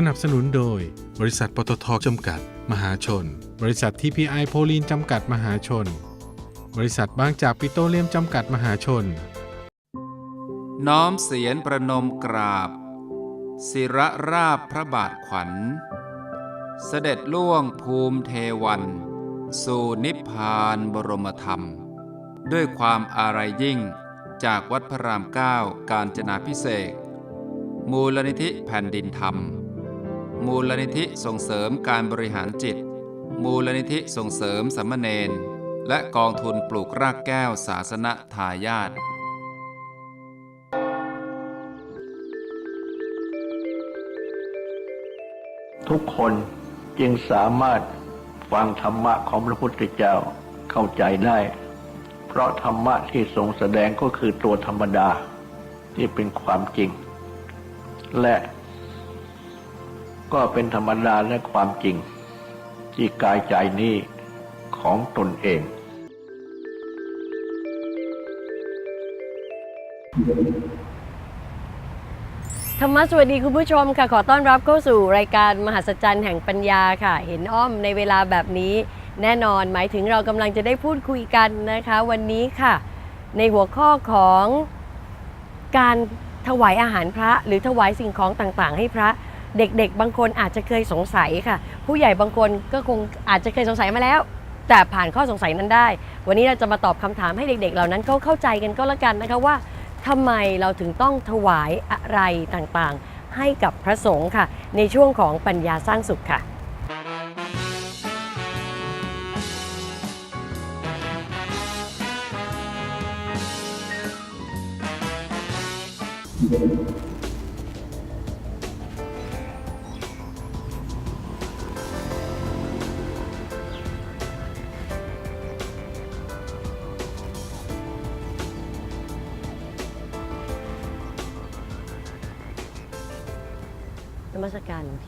สนับสนุนโดย บริษัทปตทจำกัด มหาชน บริษัท TPI โพลีนจำกัดมหาชน บริษัทบางจากปิโตรเลียมจำกัดมหาชน น้อมเสียนประนมกราบ ศิระราบพระบาทขวัญ เสด็จล่วงภูมิเทวัน สู่นิพพานบรมธรรม ด้วยความอาลัยยิ่งจากวัดพระรามเก้าการจนาพิเศษ มูลนิธิแผ่นดินธรรม มูลนิธิส่งเสริมการบริหารจิต มูลนิธิส่งเสริมสัมมเนนและกองทุนปลูกรากแก้วศาสนทายาททุกคนจึงสามารถฟังธรรมะของพระพุทธเจ้าเข้าใจได้ เพราะธรรมะที่ทรงแสดงก็คือตัวธรรมดาที่เป็นความจริง และ ก็เป็นธรรมดาและความจริง ที่กายใจนี้ของตนเอง ธรรมะสวัสดีคุณผู้ชมค่ะ ขอต้อนรับเข้าสู่รายการมหัศจรรย์แห่งปัญญาค่ะ เห็นอ้อมในเวลาแบบนี้ แน่นอนหมายถึงเรากำลังจะได้พูดคุยกันนะคะ วันนี้ค่ะ ในหัวข้อของการถวายอาหารพระ หรือถวายสิ่งของต่างๆ ให้พระ เด็กๆ บางคนอาจจะเคยสงสัยค่ะ ผู้ใหญ่บางคนก็คงอาจจะเคยสงสัยมาแล้ว แต่ผ่านข้อสงสัยนั้นได้ วันนี้เราจะมาตอบคำถามให้เด็กๆ เหล่านั้นเขาเข้าใจกันก็แล้วกันนะคะว่าทำไมเราถึงต้องถวายอะไรต่างๆ ให้กับพระสงฆ์ค่ะ ในช่วงของปัญญาสร้างสุขค่ะ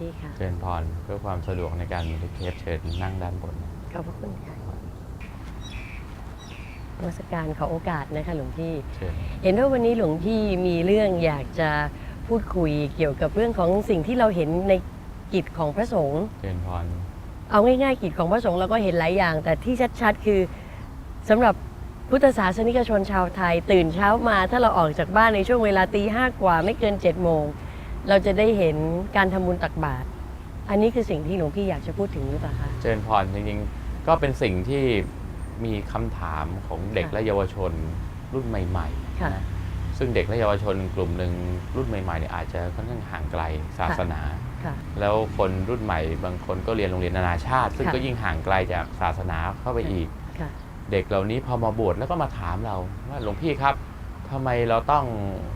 การหลวงพี่ค่ะเชิญพรเพื่อความสะดวกในการบันทึกเทปเชิญนั่งด้านบน ขอบพระคุณค่ะนมัสการขอโอกาสนะคะหลวงพี่ เชิญเห็นว่าวันนี้หลวงพี่มีเรื่องอยากจะพูดคุยเกี่ยวกับเรื่องของสิ่งที่เราเห็นในกิจของพระสงฆ์เชิญพรเอาง่ายๆกิจของพระสงฆ์เราก็เห็นหลายอย่าง แต่ที่ชัดๆ คือสำหรับพุทธศาสนิกชนชาวไทย ตื่นเช้ามาถ้าเราออกจากบ้านในช่วงเวลาตีห้ากว่าไม่เกิน7จ็ดโมง เราจะได้เห็นการทำบุญตักบาตรอันนี้คือสิ่งที่หลวงพี่อยากจะพูดถึงหรือเปล่าคะเชิญพรจริงๆ ก็เป็นสิ่งที่มีคำถามของเด็กค่ะและเยาวชนรุ่นใหม่ค่ะๆนะซึ่งเด็กและเยาวชนกลุ่มหนึ่งรุ่นใหม่ๆเนี่ยอาจจะค่อนข้างห่างไกลศาสนา ค่ะ แล้วคนรุ่นใหม่บางคนก็เรียนโรงเรียนนานาชาติ ซึ่งค่ะ ก็ยิ่งห่างไกลจากศาสนาเข้าไปอีก ค่ะ เด็กเหล่านี้พอมาบวชแล้วก็มาถามเราว่าหลวงพี่ครับทำไมเราต้อง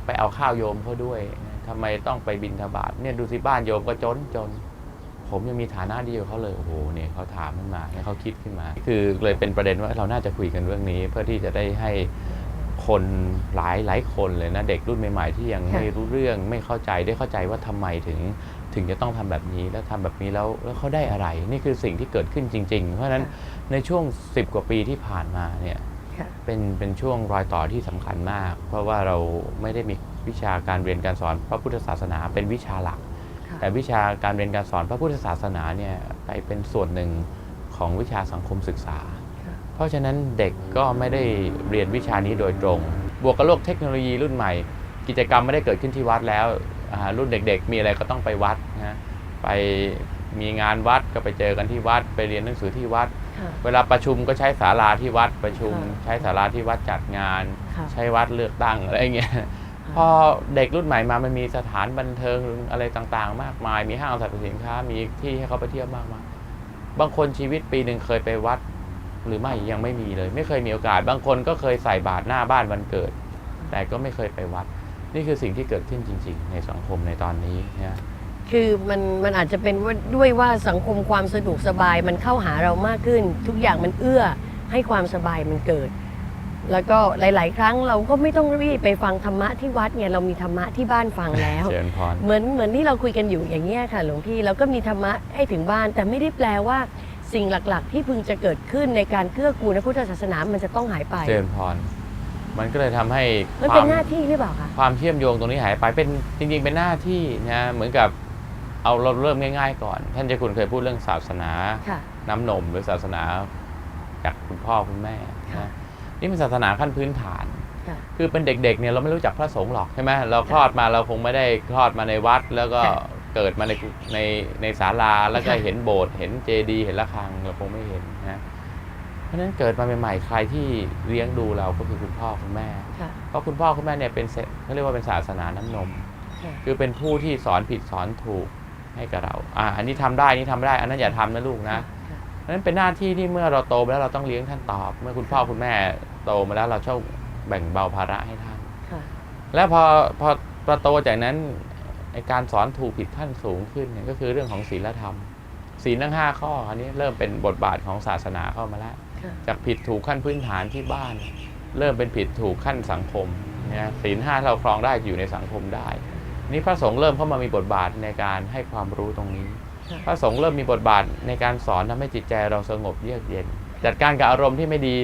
ไปเอาข้าวโยมเขาด้วย ทำไมต้องไปบินทบาทเนี่ยดูสิบ้านโยมก็จนจน ผมยังมีฐานะดีกว่าเขาเลย โอ้โหเนี่ยเขาถามขึ้นมาเนี่ยเขาคิดขึ้นมา คือเลยเป็นประเด็นว่าเราน่าจะคุยกันเรื่องนี้ เพื่อที่จะได้ให้คนหลายหลายคนเลยนะ เด็กรุ่นใหม่ๆที่ยังค่ะไม่รู้เรื่องไม่เข้าใจได้เข้าใจว่าทำไมถึงถึงจะต้องทำแบบนี้แล้วทำแบบนี้แล้วแล้วเขาได้อะไร นี่คือสิ่งที่เกิดขึ้นจริง ๆ เพราะฉะนั้นในช่วง 10 กว่าปีที่ผ่านมาเนี่ยค่ะเป็นเป็นช่วงรอยต่อที่สำคัญมาก เพราะว่าเราไม่ได้มี วิชาการเรียนการสอนพระพุทธศาสนาเป็นวิชาหลักค่ะแต่วิชาการเรียนการสอนพระพุทธศาสนาเนี่ยไปเป็นส่วนหนึ่งของวิชาสังคมศึกษาค่ะเพราะฉะนั้นเด็กก็ไม่ได้เรียนวิชานี้โดยตรง บวกกับโลกเทคโนโลยีรุ่นใหม่ กิจกรรมไม่ได้เกิดขึ้นที่วัดแล้วอ่ารุ่นเด็กๆ มีอะไรก็ต้องไปวัดนะไปมีงานวัดก็ไปเจอกันที่วัด ไปเรียนหนังสือที่วัดค่ะเวลาประชุมก็ใช้ศาลาที่วัดประชุมค่ะใช้ศาลาที่วัดจัดงานค่ะใช้วัดเลือกตั้งอะไรอย่างเงี้ย พอเด็กรุ่นใหม่มามันมีสถานบันเทิงอะไรต่างๆ มากมาย มีห้างสรรพสินค้า มีที่ให้เขาไปเที่ยวมากมายบางคนชีวิตปีหนึ่งเคยไปวัด หรือไม่ยังไม่มีเลย ไม่เคยมีโอกาส บางคนก็เคยใส่บาตรหน้าบ้านวันเกิด แต่ก็ไม่เคยไปวัด นี่คือสิ่งที่เกิดขึ้นจริง ๆ ในสังคมในตอนนี้นะคือมันมันอาจจะเป็นว่าด้วยว่าสังคมความสะดวกสบายมันเข้าหาเรามากขึ้น ทุกอย่างมันเอื้อให้ความสบายมันเกิด แล้วก็หลาย ๆ ครั้งเราก็ไม่ต้องรีบไปฟังธรรมะที่วัดเนี่ยเรามีธรรมะที่บ้านฟังแล้ว เจริญพร เหมือนเหมือนที่เราคุยกันอยู่อย่างเงี้ยค่ะ หลวงพี่เราก็มีธรรมะให้ถึงบ้าน แต่ไม่ได้แปลว่าสิ่งหลัก ๆ ที่พึงจะเกิดขึ้นในการเกื้อกูลพระพุทธศาสนามันจะต้องหายไป เจริญพร มันก็เลยทำให้มันคเป็นวามหน้าที่หรือเปล่าคะความเชื่อมโยงตรงนี้หายไปเป็นจริง ๆ เป็นหน้าที่นะเหมือนกับเอาเราเริ่มง่าย ๆ ก่อน ท่านเจ้าคุณเคยพูดเรื่องศาสนา ค่ะ น้ำนมหรือศาสนาจากคุณพ่อคุณแม่ค่ะ นะ นี่เป็นศาสนาขั้นพื้นฐาน ค่ะ คือเป็นเด็กๆเนี่ยเราไม่รู้จักพระสงฆ์หรอกใช่ไหมเราคลอดมาเราคงไม่ได้คลอดมาในวัด แล้วก็ค่ะเกิดมาในในในศาลาแล้วก็ค่ะ เห็นโบสถ์เห็นเจดีย์เห็นระฆังเราคงไม่เห็นนะเพราะฉะนั้นเกิดมาใหม่ๆใครที่เลี้ยงดูเราก็คือคุณพ่อคุณแม่ ค่ะ เพราะคุณพ่อคุณแม่เนี่ยเป็นเซเขาเรียกว่าเป็นศาสนาน้ำนม ค่ะ คือเป็นผู้ที่สอนผิดสอนถูกให้กับเรา อ่า อันนี้ทำได้อันนี้ทำไม่ได้ อันนั้นอย่าทำนะลูกนะ ค่ะ เพราะฉะนั้นเป็นหน้าที่ที่เมื่อเราโตไปแล้วเราต้องเลี้ยงท่านตอบ เมื่อคุณพ่อคุณแม่ โตมาแล้วเราชอบแบ่งเบาภาระให้ท่าน ค่ะ แล้วพอพอพอโตจากนั้นไอการสอนถูกผิดท่านสูงขึ้นเนี่ยก็คือเรื่องของศีลธรรมศีลทั้งห้าข้ออันนี้เริ่มเป็นบทบาทของศาสนาเข้ามาแล้ว ค่ะ จากผิดถูกขั้นพื้นฐานที่บ้าน เริ่มเป็นผิดถูกขั้นสังคมนะศีลห้าเราครองได้อยู่ในสังคมได้ นี่พระสงฆ์เริ่มเข้ามามีบทบาทในการให้ความรู้ตรงนี้ ค่ะ พระสงฆ์เริ่มมีบทบาทในการสอนทำให้จิตใจเราสงบเยือกเย็น จัดการกับอารมณ์ที่ไม่ดี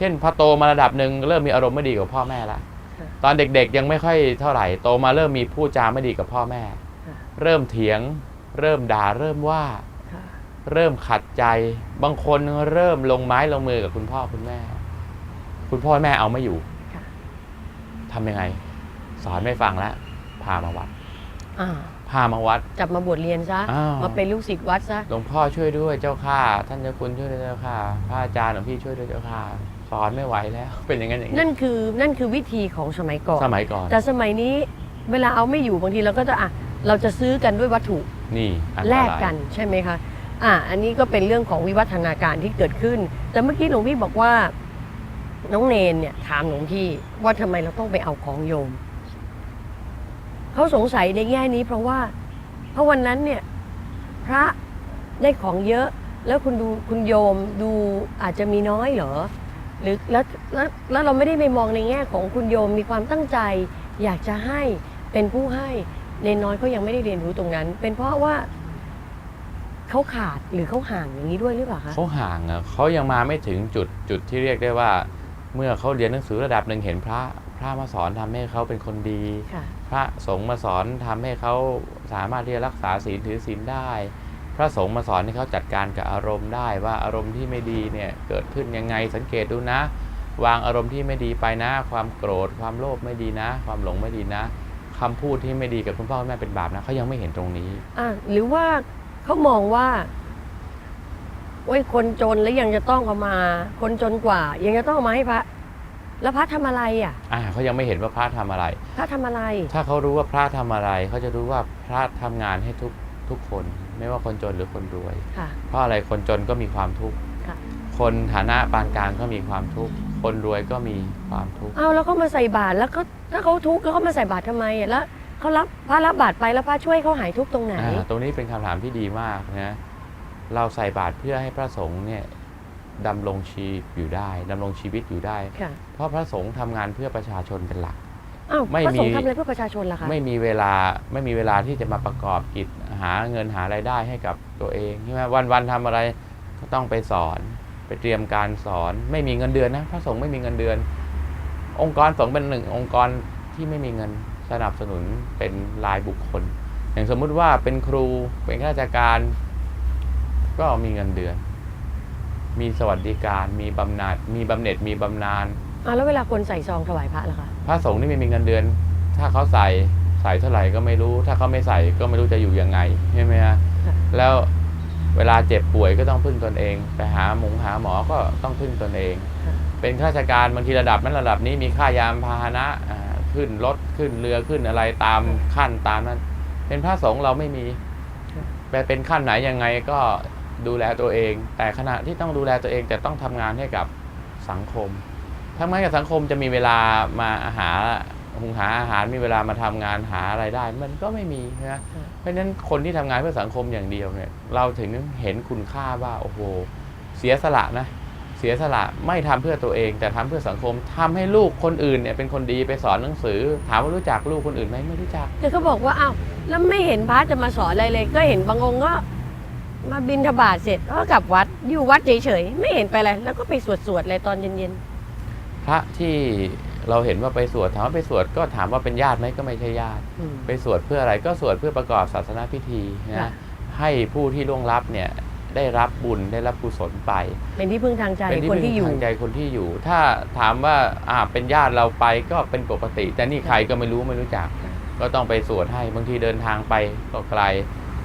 เช่นพอโตมาระดับหนึ่งเริ่มมีอารมณ์ไม่ดีกับพ่อแม่ละค่ะตอนเด็กๆยังไม่ค่อยเท่าไหร่โตมาเริ่มมีพูดจาไม่ดีกับพ่อแม่ค่ะเริ่มเถียง เริ่มด่าเริ่มว่าค่ะเริ่มขัดใจ บางคนเริ่มลงไม้ลงมือกับคุณพ่อคุณแม่ คุณพ่อแม่เอาไม่อยู่ค่ะทำยังไง สอนไม่ฟังแล้วพามาวัดอ่าพามาวัดจับมาบวชเรียนซะอ้าวมาเป็นลูกศิษย์วัดซะหลวงพ่อช่วยด้วยเจ้าข้าท่านเจ้าคุณช่วยด้วยเจ้าข้าพระอาจารย์หลวงพี่ช่วยด้วยเจ้าข้า สอนไม่ไหวแล้ว เป็นอย่างนั้นอย่างนั่นี้นคือนั่นคือวิธีของสมัยก่อน สมัยก่อน แต่สมัยนี้เวลาเอาไม่อยู่บางทีเราก็จะอะเราจะซื้อกันด้วยวัตถุนี่อันตแลรายกกันใช่ไหมคะอะอันนี้ก็เป็นเรื่องของวิวัฒนาการที่เกิดขึ้น แต่เมื่อกี้หลวงพี่บอกว่า น้องเนนเนี่ยถามหลวงพี่ว่าทำไมเราต้องไปเอาของโยมเขาสงสัยในแง่นี้ เพราะว่าเพราะวันนั้นเนี่ยพระได้ของเยอะแล้วคุณดูคุณโยมดูอาจจะมีน้อยเหรอ หรือแล้วแล้วแล้วเราไม่ได้ไปมองในแง่ของคุณโยมมีความตั้งใจ อยากจะให้เป็นผู้ให้เนนน้อยเขายังไม่ได้เรียนรู้ตรงนั้น เป็นเพราะว่าเขาขาดหรือเขาห่างอย่างนี้ด้วยหรือเปล่าคะเขาห่างอะเขายังมาไม่ถึงจุดจุดที่เรียกได้ว่า เมื่อเขาเรียนหนังสือระดับหนึ่งเห็นพระพระมาสอนทำให้เขาเป็นคนดี ค่ะ พระสงฆ์มาสอนทำให้เขาสามารถที่จะรักษาศีลถือศีลได้พ ระสงฆ์มาสอนให้เขาจัดการกับอารมณ์ได้ว่าอารมณ์ที่ไม่ดีเนี่ยเกิดขึ้นยังไงสังเกตดูนะ วางอารมณ์ที่ไม่ดีไปนะ ความโกรธ ความโลภไม่ดีนะ ความหลงไม่ดีนะคำพูดที่ไม่ดีกับคุณพ่อคุณแม่เป็นบาปนะเขายังไม่เห็นตรงนี้อะหรือว่าเขามองว่าโอ้ยคนจนแล้วยังจะต้องเอามา คนจนกว่า ยังจะต้องเอามาให้พระ แล้วพระทำอะไรอะอ่าเขายังไม่เห็นว่าพระทำอะไร พระทำอะไร ถ้าเขารู้ว่าพระทำอะไรเขาจะรู้ว่าพระทำงานให้ทุกทุกคน ไม่ว่าคนจนหรือคนรวย ค่ะ เพราะอะไรคนจนก็มีความทุกข์ค่ะ คนฐานะปานกลางก็มีความทุกข์คนรวยก็มีความทุกข์เอาแล้วเขามาใส่บาตรแล้วก็ถ้าเขาทุกข์แล้วเขามาใส่บาตรทำไมอะแล้วเขารับพระรับบาตรไปแล้วพระช่วยเขาหายทุกข์ตรงไหน อ่าตรงนี้เป็นคำถามที่ดีมากนะเราใส่บาตรเพื่อให้พระสงฆ์เนี่ยดำรงชีพอยู่ได้ดำรงชีวิตอยู่ได้ ค่ะ เพราะพระสงฆ์ทำงานเพื่อประชาชนเป็นหลัก อ้าวไม่พระสงฆ์มีทำอะไรเพื่อประชาชนล่ะคะ ไม่มีเวลาไม่มีเวลาที่จะมาประกอบกิจหาเงินหารายได้ให้กับตัวเองใช่ไหมวันวันๆทำอะไรก็ต้องไปสอนไปเตรียมการสอน ไม่มีเงินเดือนนะพระสงฆ์ไม่มีเงินเดือน องค์กรสงฆ์เป็นหนึ่งองค์กรที่ไม่มีเงินสนับสนุนเป็นรายบุคคล อย่างสมมุติว่าเป็นครูเป็นข้าราชการ ก็มีเงินเดือน มีสวัสดิการ มีบำนาญมีบำเหน็จมีบำนาญ อ่าแล้วเวลาคนใส่ซองถวายพระล่ะคะ พระสงฆ์นี่ไม่มีเงินเดือน ถ้าเขาใส่ใส่เท่าไหร่ก็ไม่รู้ ถ้าเขาไม่ใส่ก็ไม่รู้จะอยู่ยังไงใช่ไหมฮะค่ะ แล้วเวลาเจ็บป่วยก็ต้องพึ่งตนเอง ไปหาหมงหาหมอก็ต้องพึ่งตนเองค่ะเป็นข้าราชการบางทีระดับนั้นระดับนี้มีค่ายามพาหนะอ่าขึ้นรถขึ้นเรือขึ้นอะไรตามขั้นตามนั้น เป็นพระสงฆ์เราไม่มีไปเป็นขั้นไหนยังไงก็ดูแลตัวเอง แต่ขณะที่ต้องดูแลตัวเองแต่ต้องทำงานให้กับสังคม ทำงานกับสังคมจะมีเวลามาหาหุงหาอาหารมีเวลามาทำงานหาอะไรายได้ มันก็ไม่มีนะค่ะเพราะฉะนั้นคนที่ทำงานเพื่อสังคมอย่างเดียวเนี่ยเราถึงเห็นคุณค่าว่าโอ้โหเสียสละนะเสียสละไม่ทำเพื่อตัวเอง แต่ทำเพื่อสังคมทำให้ลูกคนอื่นเนี่ยเป็นคนดีไปสอนหนังสือ ถามว่ารู้จักลูกคนอื่นไหมไม่รู้จักแต่เขาบอกว่าอ้าวแล้วไม่เห็นพระจะมาสอนอะไรเลย ก็เห็นบางองค์ก็มาบินทบาทเสร็จก็กลับวัดอยู่วัดเฉยๆไม่เห็นไปอะไรแล้วก็ไปสวดๆเลยตอนเย็นพ ระที่เราเห็นว่าไปสวดถามว่าไปสวดก็ถามว่าเป็นญาติไหมก็ไม่ใช่ญาติๆอืม ไปสวดเพื่ออะไรก็สวดเพื่อประกอบศาสนาพิธีค่ะ นะให้ผู้ที่ล่วงลับเนี่ยได้รับบุญได้รับกุศลไป เป็นที่พึ่งทางใจเป็นที่คนที่อยู่พึ่งทางใจคนที่อยู่ ถ้าถามว่าอ่าเป็นญาติเราไปก็เป็นปกติ แต่นี่ใครก็ไม่รู้ไม่รู้จัก ก็ต้องไปสวดให้บางทีเดินทางไปก็ไกล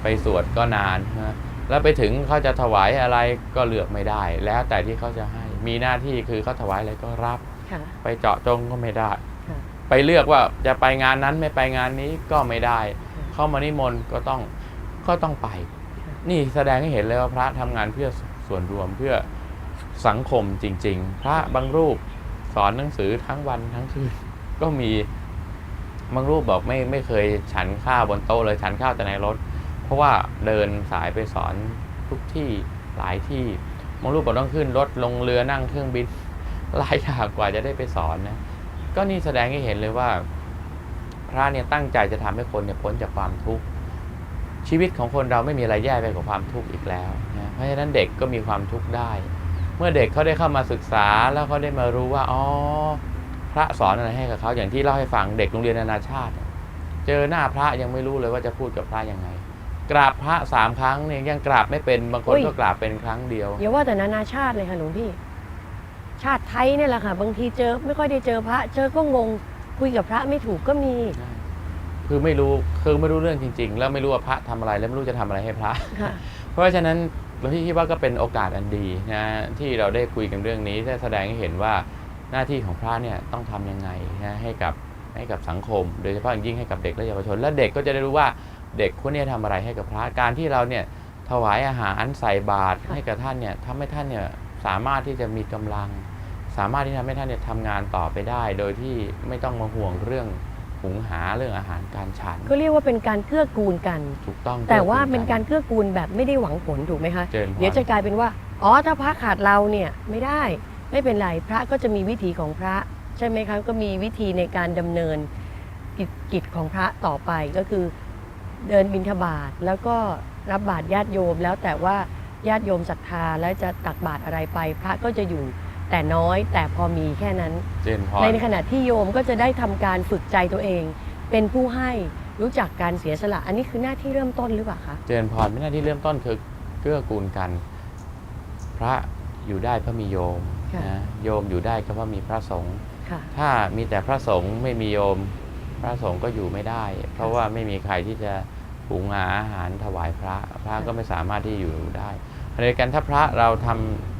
ไปสวดก็นานนะแล้วไปถึงเขาจะถวายอะไรก็เลือกไม่ได้ แล้วแต่ที่เขาจะให้มีหน้าที่คือเขาถวายอะไรก็รับค่ะ ไปเจาะจงก็ไม่ได้ค่ะไปเลือกว่าจะไปงานนั้นไม่ไปงานนี้ก็ไม่ได้ เข้ามานิมนต์ก็ต้องก็ต้องไปค่ะนี่แสดงให้เห็นเลยว่าพระทำงานเพื่อส่วนรวมเพื่อสังคมจริง ๆ พระบางรูปสอนหนังสือทั้งวันทั้งคืนก็มีบางรูปบอกไม่ไม่เคยฉันข้าวบนโต๊ะเลยฉันข้าวแต่ในรถ เพราะว่าเดินสายไปสอนทุกที่หลายที่บางรูปบอกต้องขึ้นรถลงเรือนั่งเครื่องบิน หลายอย่างกว่าจะได้ไปสอนนะก็นี่แสดงให้เห็นเลยว่า พระเนี่ยตั้งใจจะทำให้คนเนี่ยพ้นจากความทุกข์ชีวิตของคนเราไม่มีอะไรแย่ไปกว่าความทุกข์อีกแล้วนะเพราะฉะนั้นเด็กก็มีความทุกข์ได้ เมื่อเด็กเขาได้เข้ามาศึกษาแล้วเขาได้มารู้ว่าอ๋อพระสอนอะไรให้กับเขาอย่างที่เล่าให้ฟังเด็กโรงเรียนนานาชาติ เจอหน้าพระยังไม่รู้เลยว่าจะพูดกับพระยังไงกราบพระสามครั้งเนี่ยยังกราบไม่เป็นบางคนก็กราบเป็นครั้งเดียวอย่าว่าแต่นานาชาติเลยค่ะหลวงพี่ ชาติไทยเนี่ยแหละค่ะ บางทีเจอไม่ค่อยได้เจอพระ เจอก็งงคุยกับพระไม่ถูกก็มีคือไม่รู้คือไม่รู้เรื่องจริง ๆ แล้วไม่รู้ว่าพระทำอะไรแล้วไม่รู้จะทำอะไรให้พระค่ะเพราะฉะนั้นหลวงพี่คิดว่าก็เป็นโอกาสอันดีนะที่เราได้คุยกันเรื่องนี้ได้แสดงให้เห็นว่าหน้าที่ของพระเนี่ยต้องทำยังไงนะให้กับให้กับสังคม โดยเฉพาะอย่างยิ่งให้กับเด็กและเยาวชน และเด็กก็จะได้รู้ว่าเด็กคนนี้ทำอะไรให้กับพระการที่เราเนี่ยถวายอาหารใส่บาตรค่ะให้กับท่านเนี่ยทำให้ท่านเนี่ยสามารถที่จะมีกำลัง สามารถที่ทำให้ท่านเนี่ยทำงานต่อไปได้ โดยที่ไม่ต้องมาห่วงเรื่องหุงหาเรื่องอาหารการฉัน ก็เรียกว่าเป็นการเกื้อกูลกันถูกต้อง แต่ว่าเป็นการเกื้อกูลแบบไม่ได้หวังผลถูกไหมคะเจริญพรเดี๋ยวจะกลายเป็นว่าอ๋อถ้าพระขาดเราเนี่ยไม่ได้ไม่เป็นไรพระก็จะมีวิถีของพระ ใช่ไหมคะก็มีวิธีในการดำเนินกิจกิจของพระต่อไปก็คือเดินบิณฑบาตแล้วก็รับบาตรญาติโยม แล้วแต่ว่าญาติโยมศรัทธาแล้วจะตักบาตรอะไรไป พระก็จะอยู่ แต่น้อยแต่พอมีแค่นั้น เจริญพร ในขณะที่โยมก็จะได้ทำการฝึกใจตัวเอง เป็นผู้ให้รู้จักการเสียสละ อันนี้คือหน้าที่เริ่มต้นหรือเปล่าคะเจริญพรไม่หน้าที่เริ่มต้นคือเกื้อกูลกัน พระอยู่ได้เพราะมีโยมค่ะนะโยมอยู่ได้ก็เพราะมีพระสงฆ์ค่ะ ถ้ามีแต่พระสงฆ์ไม่มีโยม พระสงฆ์ก็อยู่ไม่ได้ เพราะว่าไม่มีใครที่จะหุงหาอาหารถวายพระ พระก็ไม่สามารถที่อยู่ได้ขณะเดียวกันถ้าพระเราทำ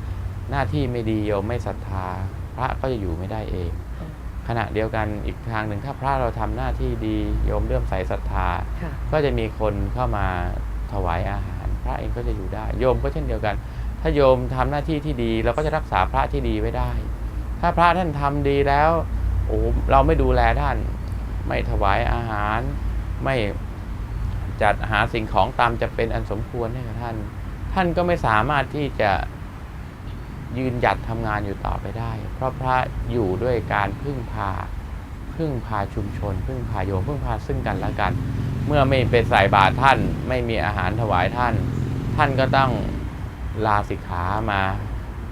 หน้าที่ไม่ดีโยมไม่ศรัทธา พระก็จะอยู่ไม่ได้เองค่ะขณะเดียวกันอีกทางหนึ่งถ้าพระเราทำหน้าที่ดีโยมเลื่อมใสศรัทธาค่ะก็จะมีคนเข้ามาถวายอาหาร พระเองก็จะอยู่ได้ โยมก็เช่นเดียวกัน ถ้าโยมทำหน้าที่ที่ดีเราก็จะรักษาพระที่ดีไว้ได้ ถ้าพระท่านทำดีแล้วโอ้เราไม่ดูแลท่าน ไม่ถวายอาหาร ไม่จัดหาสิ่งของตามจะเป็นอันสมควรให้กับท่าน ท่านก็ไม่สามารถที่จะ ยืนหยัดทำงานอยู่ต่อไปได้ เพราะพระอยู่ด้วยการพึ่งพา พึ่งพาชุมชน พึ่งพาโยมพึ่งพาซึ่งกันและกัน เมื่อไม่เป็นใส่บาตรท่าน ไม่มีอาหารถวายท่าน ท่านก็ต้องลาสิกขามา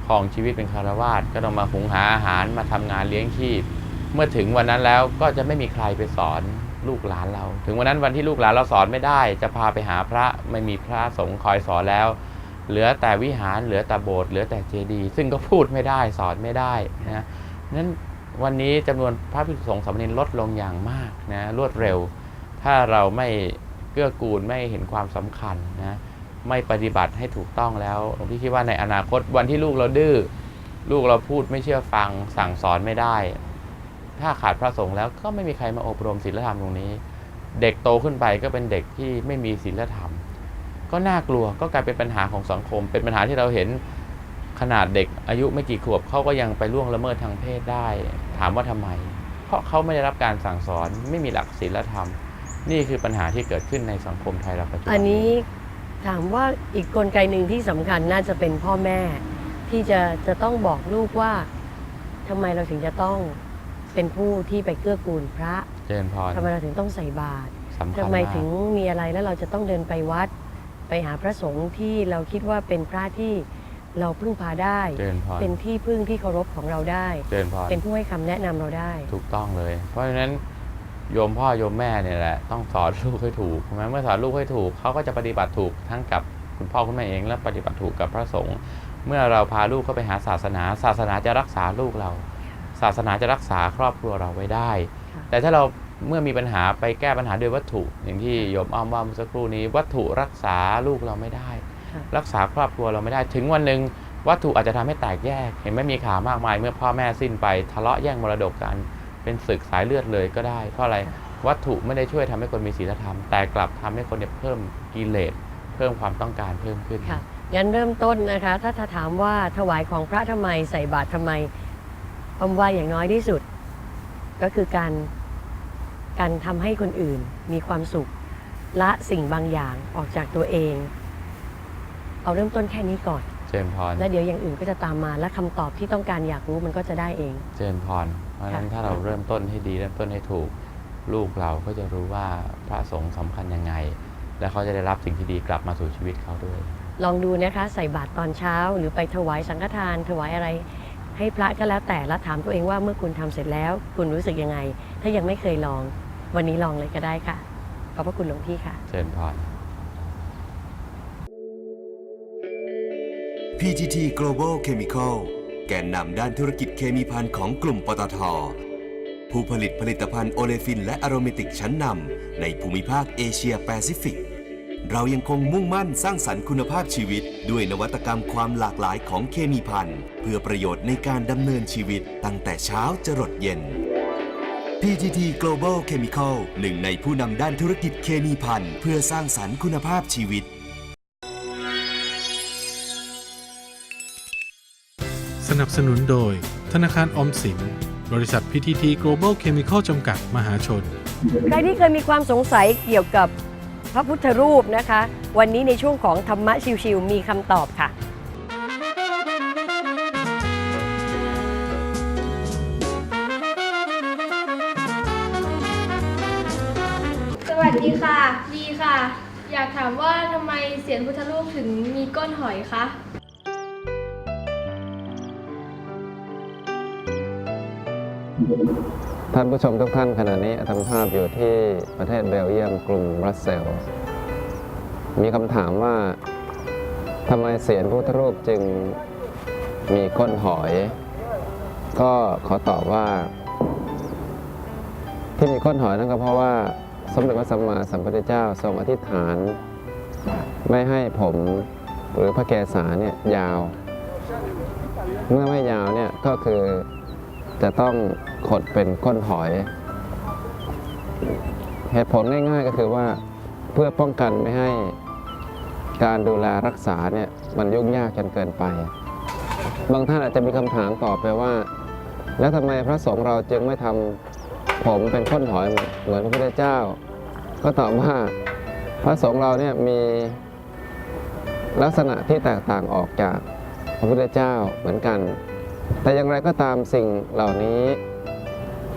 ของชีวิตเป็นคารวาสก็ต้องมาหุงหาอาหารมาทำงานเลี้ยงชีพ เมื่อถึงวันนั้นแล้วก็จะไม่มีใครไปสอนลูกหลานเรา ถึงวันนั้นวันที่ลูกหลานเราสอนไม่ได้ จะพาไปหาพระไม่มีพระสงฆ์คอยสอนแล้ว เหลือแต่วิหารเหลือแต่โบสถ์เหลือแต่เจดีย์ซึ่งก็พูดไม่ได้สอนไม่ได้นะนั้นวันนี้จำนวนพระภิกษุสงฆ์สามเณรลดลงอย่างมากนะรวดเร็ว ถ้าเราไม่เกื้อกูลไม่เห็นความสำคัญนะไม่ปฏิบัติให้ถูกต้องแล้วหลวงพี่คิดว่าในอนาคตวันที่ลูกเราดื้อลูกเราพูดไม่เชื่อฟังสั่งสอนไม่ได้ ถ้าขาดพระสงฆ์แล้วก็ไม่มีใครมาอบรมศีลธรรมตรงนี้ เด็กโตขึ้นไปก็เป็นเด็กที่ไม่มีศีลธรรม ก็น่ากลัวก็กลายเป็นปัญหาของสังคม เป็นปัญหาที่เราเห็นขนาดเด็กอายุไม่กี่ขวบเขาก็ยังไปล่วงละเมิดทางเพศได้ ถามว่าทำไม เพราะเขาไม่ได้รับการสั่งสอนไม่มีหลักศีลธรรม นี่คือปัญหาที่เกิดขึ้นในสังคมไทยเราปัจจุบันอันนี้ถามว่าอีกกลไกหนึ่งที่สำคัญน่าจะเป็นพ่อแม่ ที่จะจะต้องบอกลูกว่าทำไมเราถึงจะต้องเป็นผู้ที่ไปเกื้อกูลพระเจริญพรทำไมเราถึงต้องใส่บาตรสำคัญทำไมมากถึงมีอะไรแล้วเราจะต้องเดินไปวัด ไปหาพระสงฆ์ที่เราคิดว่าเป็นพระที่เราพึ่งพาได้ เจริญพรเป็นที่พึ่งที่เคารพของเราได้ เจริญพรเป็นผู้ให้คำแนะนำเราได้ ถูกต้องเลย เพราะฉะนั้นโยมพ่อโยมแม่เนี่ยแหละต้องสอนลูกให้ถูกใช่ไหมเมื่อสอนลูกให้ถูกเขาก็จะปฏิบัติถูกทั้งกับคุณพ่อคุณแม่เอง และปฏิบัติถูกกับพระสงฆ์เมื่อเราพาลูกเข้าไปหาศาสนา ศาสนาจะรักษาลูกเรา ศาสนาจะรักษาครอบครัวเราไว้ได้ ค่ะ แต่ถ้าเรา เมื่อมีปัญหาไปแก้ปัญหาด้วยวัตถุ อย่างที่โยมอ้อมว่าเมื่อสักครู่นี้ วัตถุรักษาลูกเราไม่ได้ค่ะรักษาครอบครัวเราไม่ได้ ถึงวันหนึ่งวัตถุอาจจะทำให้แตกแยก เห็นไหมมีข่าวมากมาย เมื่อพ่อแม่สิ้นไปทะเลาะแย่งมรดกกัน เป็นศึกสายเลือดเลยก็ได้ เพราะอะไรวัตถุไม่ได้ช่วยทำให้คนมีศีลธรรม แต่กลับทำให้คนเนี่ยเพิ่มกิเลสเพิ่มความต้องการเพิ่มขึ้นค่ะงั้นเริ่มต้นนะคะ ถ้าถ้าถามว่าถวายของพระทำไมใส่บาตรทำไมผมว่าอย่างน้อยที่สุด ก็คือการ การทำให้คนอื่นมีความสุข ละสิ่งบางอย่างออกจากตัวเอง เอาเริ่มต้นแค่นี้ก่อน เจริญพร แล้วเดี๋ยวอย่างอื่นก็จะตามมาและคำตอบที่ต้องการอยากรู้มันก็จะได้เอง เจริญพร เพราะฉะนั้นค่ะ ถ้าเราเริ่มต้นให้ดีเริ่มต้นให้ถูก ลูกเราก็จะรู้ว่าพระสงฆ์สำคัญยังไง และเขาจะได้รับสิ่งที่ดีกลับมาสู่ชีวิตเขาด้วย ลองดูนะคะ ใส่บาตรตอนเช้า หรือไปถวายสังฆทาน ถวายอะไร ให้พระก็แล้วแต่แล้วถามตัวเองว่าเมื่อคุณทำเสร็จแล้ว คุณรู้สึกยังไง ถ้ายังไม่เคยลอง วันนี้ลองเลยก็ได้ค่ะ ขอบพระคุณหลวงพี่ค่ะเจริญพร PTT Global Chemical แกนนำด้านธุรกิจเคมีภัณฑ์ของกลุ่มปตท ผู้ผลิตผลิตภัณฑ์โอเลฟินและอโรเมติกชั้นนำในภูมิภาคเอเชียแปซิฟิก เรายังคงมุ่งมั่นสร้างสรรค์คุณภาพชีวิต ด้วยนวัตกรรมความหลากหลายของเคมีภัณฑ์ เพื่อประโยชน์ในการดำเนินชีวิตตั้งแต่เช้าจรดเย็น PTT Global Chemical หนึ่งในผู้นำด้านธุรกิจเคมีภัณฑ์เพื่อสร้างสรรค์คุณภาพชีวิต สนับสนุนโดย ธนาคารออมสิน บริษัท PTT Global Chemical จำกัดมหาชน ใครที่เคยมีความสงสัยเกี่ยวกับพระพุทธรูปนะคะ วันนี้ในช่วงของธรรมะชิวๆมีคำตอบค่ะ สวัสดีค่ะ ดีค่ะ อยากถามว่าทำไมเสียนพุทธรูปถึงมีก้นหอยคะ ท่านผู้ชมทุกท่านขณะนี้อาตมาภาพอยู่ที่ประเทศเบลเยียมกรุงบรัสเซลส์มีคำถามว่าทำไมเสียนพระพุทธรูปจึงมีก้นหอย ก็ขอตอบว่า ที่มีก้นหอยนั่นก็เพราะว่า สมเด็จพระสัมมาสัมพุทธเจ้าทรงอธิษฐาน ไม่ให้ผมหรือพระแกศาเนี่ยยาว เมื่อไม่ยาวเนี่ยก็คือจะต้องขดเป็นก้นหอย เหตุผลง่ายๆก็คือว่าเพื่อป้องกันไม่ให้การดูแลรักษาเนี่ยมันยุ่งยากจนเกินไป บางท่านอาจจะมีคำถามต่อไปว่า แล้วทำไมพระสงฆ์เราจึงไม่ทำ ผมเป็นก้นหอยเหมือนพระพุทธเจ้า ก็ตอบว่าพระสงฆ์เราเนี่ยมีลักษณะที่แตกต่างออกจากพระพุทธเจ้าเหมือนกัน แต่อย่างไรก็ตามสิ่งเหล่านี้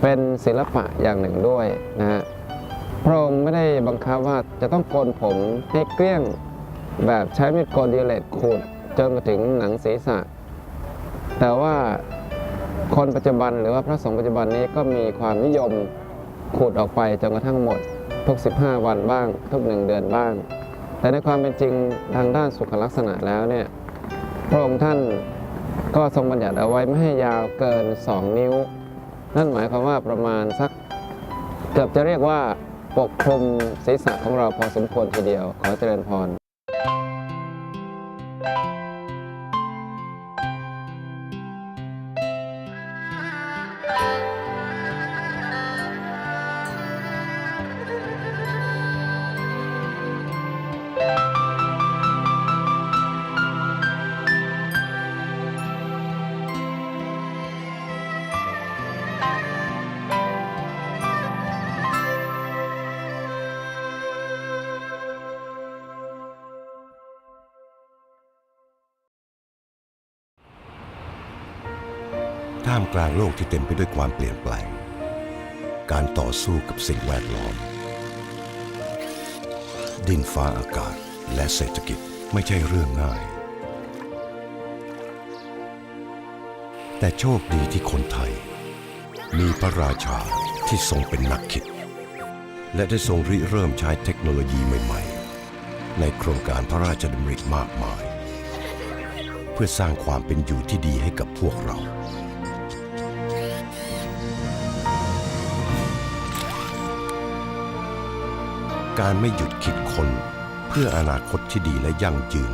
เป็นศิลปะอย่างหนึ่งด้วยนะฮะพระองค์ไม่ได้บังคับว่าจะต้องโกนผมให้เกลี้ยงแบบใช้มีดโกนดิเลตขูดจนมาถึงหนังศีรษะ แต่ว่า คนปัจจุบันหรือว่าพระสงฆ์ปัจจุบันนี้ก็มีความนิยมขูดออกไปจนกระทั่งหมด ทุก 15 วันบ้าง ทุกหนึ่งเดือนบ้าง แต่ในความเป็นจริงทางด้านสุขลักษณะแล้วเนี่ยพระองค์ท่านก็ทรงบัญญัติเอาไว้ไม่ให้ยาวเกิน 2 นิ้ว นั่นหมายความว่าประมาณสักเกือบจะเรียกว่าปกคลุมศีรษะของเราพอสมควรทีเดียวขอเจริญพรท่า กลางโลกที่เต็มไปด้วยความเปลี่ยนแปลง การต่อสู้กับสิ่งแวดล้อม ดินฟ้าอากาศและเศรษฐกิจไม่ใช่เรื่องง่าย แต่โชคดีที่คนไทย มีพระราชาที่ทรงเป็นนักคิด และได้ทรงริเริ่มใช้เทคโนโลยีใหม่ๆ ในโครงการพระราชดำริมากมาย เพื่อสร้างความเป็นอยู่ที่ดีให้กับพวกเรา การไม่หยุดคิดคนเพื่ออนาคตที่ดีและยั่งยืน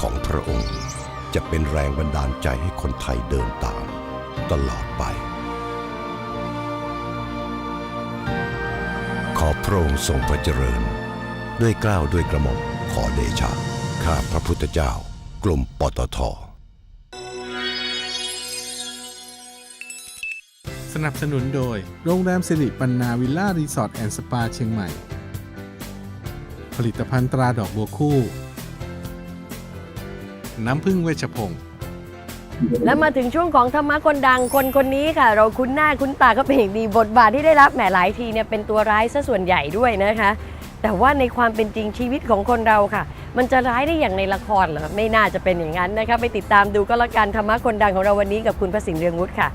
ของพระองค์ จะเป็นแรงบันดาลใจให้คนไทยเดินตาม ตลอดไป ขอพระองค์ทรงพระเจริญ ด้วยเกล้าวด้วยกระหม่อมขอเดชะข้าพระพุทธเจ้ากลุ่มปตทสนับสนุนโดย โรงแรมสิริปันนาวิลล่ารีสอร์ทแอนด์สปาเชียงใหม่ ผลิตภัณฑ์ตราดอกบัวคู่ น้ำพึ่งเวชพงศ์และมาถึงช่วงของธรรมะคนดังคนคนนี้ค่ะ เราคุ้นหน้าคุ้นตาก็เป็นอย่างดีบทบาทที่ได้รับแหมหลายทีเนี่ยเป็นตัวร้ายซะส่วนใหญ่ด้วยนะคะ แต่ว่าในความเป็นจริงชีวิตของคนเราค่ะ มันจะร้ายได้อย่างในละครเหรอไม่น่าจะเป็นอย่างนั้นนะคะไปติดตามดูก็แล้วกันธรรมะคนดังของเราวันนี้กับคุณพระสิงห์เรืองวุฒิค่ะ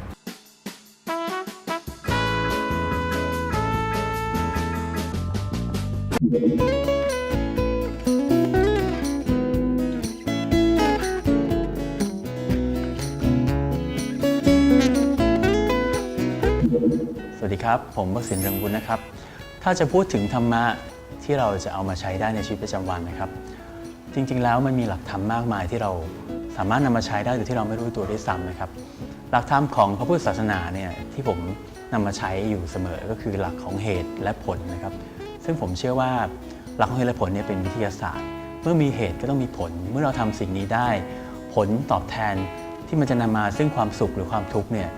สวัสดีครับ ผมวสินร์เรืองบุญนะครับ ถ้าจะพูดถึงธรรมะที่เราจะเอามาใช้ได้ในชีวิตประจำวันนะครับ จริงๆแล้วมันมีหลักธรรมมากมายที่เราสามารถนำมาใช้ได้โดยที่เราไม่รู้ตัวด้วยซ้ำนะครับ หลักธรรมของพระพุทธศาสนาเนี่ยที่ผมนำมาใช้อยู่เสมอก็คือหลักของเหตุและผลนะครับ ซึ่งผมเชื่อว่าหลักของเหตุและผลเนี่ยเป็นวิทยาศาสตร์ เมื่อมีเหตุก็ต้องมีผล เมื่อเราทำสิ่งนี้ได้ ผลตอบแทนที่มันจะนำมาซึ่งความสุขหรือความทุกข์เนี่ย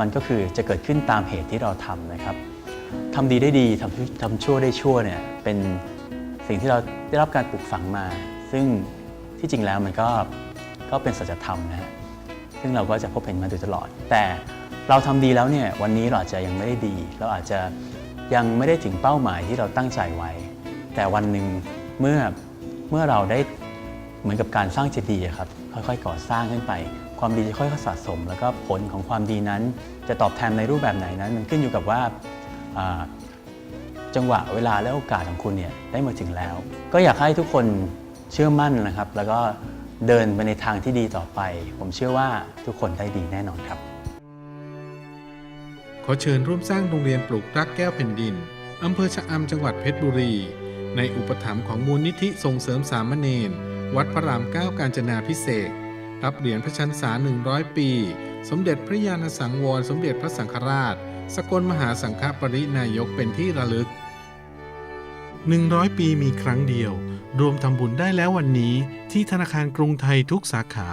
มันก็คือจะเกิดขึ้นตามเหตุที่เราทำนะครับทำดีได้ดีทำทำชั่วได้ชั่วเนี่ยเป็นสิ่งที่เราได้รับการปลูกฝังมา ซึ่งที่จริงแล้วมันก็ก็เป็นสัจธรรมนะฮะซึ่งเราก็จะพบเห็นมาโดยตลอด แต่เราทำดีแล้วเนี่ยวันนี้เราอาจจะยังไม่ได้ดี เราอาจจะยังไม่ได้ถึงเป้าหมายที่เราตั้งใจไว้ แต่วันหนึ่งเมื่อเมื่อเราได้เหมือนกับการสร้างเจดีย์ครับค่อยๆก่อสร้างขึ้นไป ความดีจะค่อยๆสะสม แล้วก็ผลของความดีนั้นจะตอบแทนในรูปแบบไหนนั้น มันขึ้นอยู่กับว่าจังหวะเวลาและโอกาสของคุณเนี่ยได้มาถึงแล้ว ก็อยากให้ทุกคนเชื่อมั่นนะครับ แล้วก็เดินไปในทางที่ดีต่อไป ผมเชื่อว่าทุกคนได้ดีแน่นอนครับ ขอเชิญร่วมสร้างโรงเรียนปลูกรักแก้วแผ่นดินอำเภอชะอำจังหวัดเพชรบุรี ในอุปถัมภ์ของมูลนิธิส่งเสริมสามเณรวัดพระรามเก้ากาญจนาพิเศษ รับเหรียญพระชันษา 100 ปี สมเด็จพระญาณสังวร สมเด็จพระสังฆราช สกลมหาสังฆปรินายกเป็นที่ระลึก 100 ปีมีครั้งเดียว รวมทำบุญได้แล้ววันนี้ที่ธนาคารกรุงไทยทุกสาขา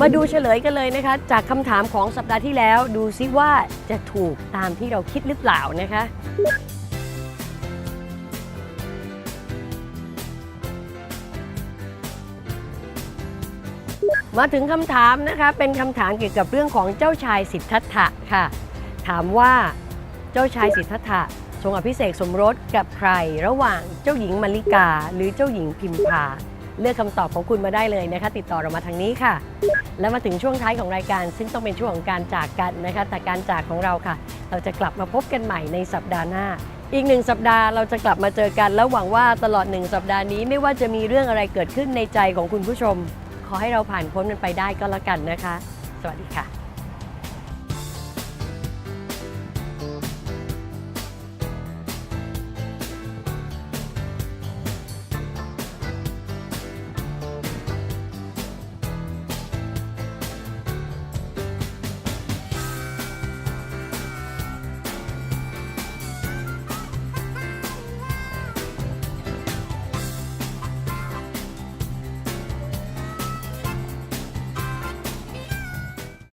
มาดูเฉลยกันเลยนะคะ จากคำถามของสัปดาห์ที่แล้ว ดูซิว่าจะถูกตามที่เราคิดหรือเปล่านะคะ มาถึงคำถามนะคะ เป็นคำถามเกี่ยวกับเรื่องของเจ้าชายสิทธัตถะค่ะ ถามว่าเจ้าชายสิทธัตถะทรงอภิเษกสมรสกับใคร ระหว่างเจ้าหญิงมลิกา หรือเจ้าหญิงพิมพา เลือกคำตอบของคุณมาได้เลยนะคะ ติดต่อเรามาทางนี้ค่ะ และมาถึงช่วงท้ายของรายการ ซึ่งต้องเป็นช่วงของการจากกันนะคะ แต่การจากของเราค่ะ เราจะกลับมาพบกันใหม่ในสัปดาห์หน้าอีกหนึ่งสัปดาห์เราจะกลับมาเจอกัน แล้วหวังว่าตลอดหนึ่งสัปดาห์นี้ไม่ว่าจะมีเรื่องอะไรเกิดขึ้นในใจของคุณผู้ชม ขอให้เราผ่านพ้นมันไปได้ก็แล้วกันนะคะ สวัสดีค่ะ